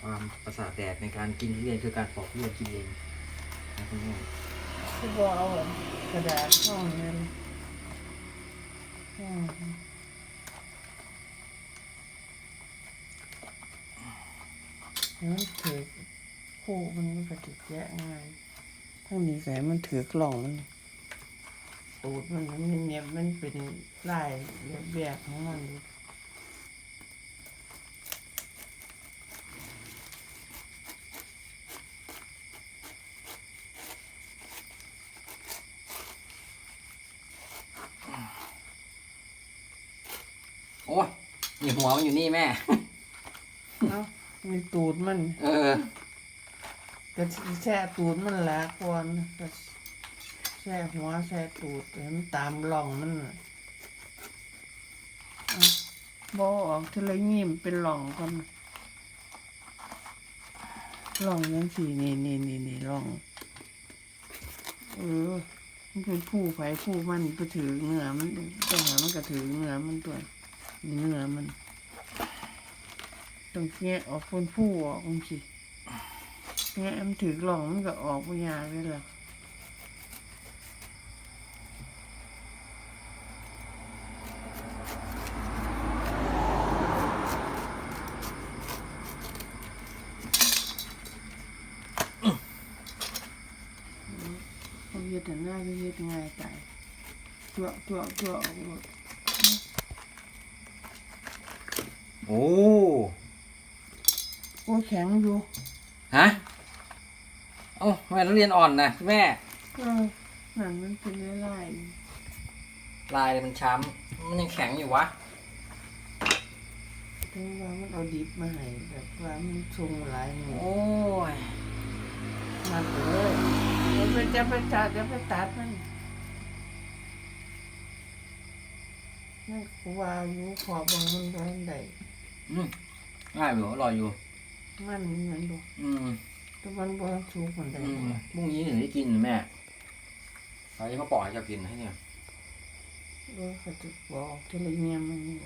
ความประสาทแดดในการกินทุเรียนคือการปอกทุเรียนกินเองนะคุณแม่ที่บอเอากระดาษห้องนั่นอืมมันถือคู่มันก็ติดแยะง่ายทั้งนี้แสมันถือกล่องมันตูดมันมันเนียบมันเป็นลายแบบๆของมันอยู่ โอ้ยนี่หัวมันอยู่นี่แม่ เอ้ามีตูดมันเออ ก็แช่ตูดมันละก่อนก็แช่หัวแช่ตูดให้มันตามร่องมันน่ะเอาบอออกทีละยิ้มเป็นร่องก่อนร่องยังสี่นี่นี่นี่นี่ร่อง เออ มันเป็นผู้ไฟผู้มันก็ถือเนื้อมันต้องหามันก็ถือเนื้อมันตัว นี่เนื้อมัน ต้องแงะออกเป็นผู้ออกมันสิแงะมันถือกล่องมันก็ออกปัญญากเลยล่ะเฮ็ดแต่หน้าก็เฮ็ดง่ายตายตัวตัวตัวออกหมด โอ้โอ้ยแข็งอยู่ฮะเอ้าทำไมทุเรียนอ่อนนะคุณแม่เออนั่นมันเป็นลายลายมันช้ำมันยังแข็งอยู่วะๆถึงว่ามันเอาดิบมาให้แบบว่ามันทรงหลายหมูโอ้ยมาเลยเดี๋ยวไปจะไปตัดจะไปตัดมันนั่นกูว่าอยู่ขอบบางมันได้ได้ อืมง่ายอยู่อร่อยอยู่ มันเหมือนดูอืมแต่มันบ่สูงคนใดอืมพรุ่งนี้ถึงได้กินแม่ตอนนี้เขาปล่อยให้เรากินให้เนี่ย เออเขาจะบอกทีละเงียมมันนี่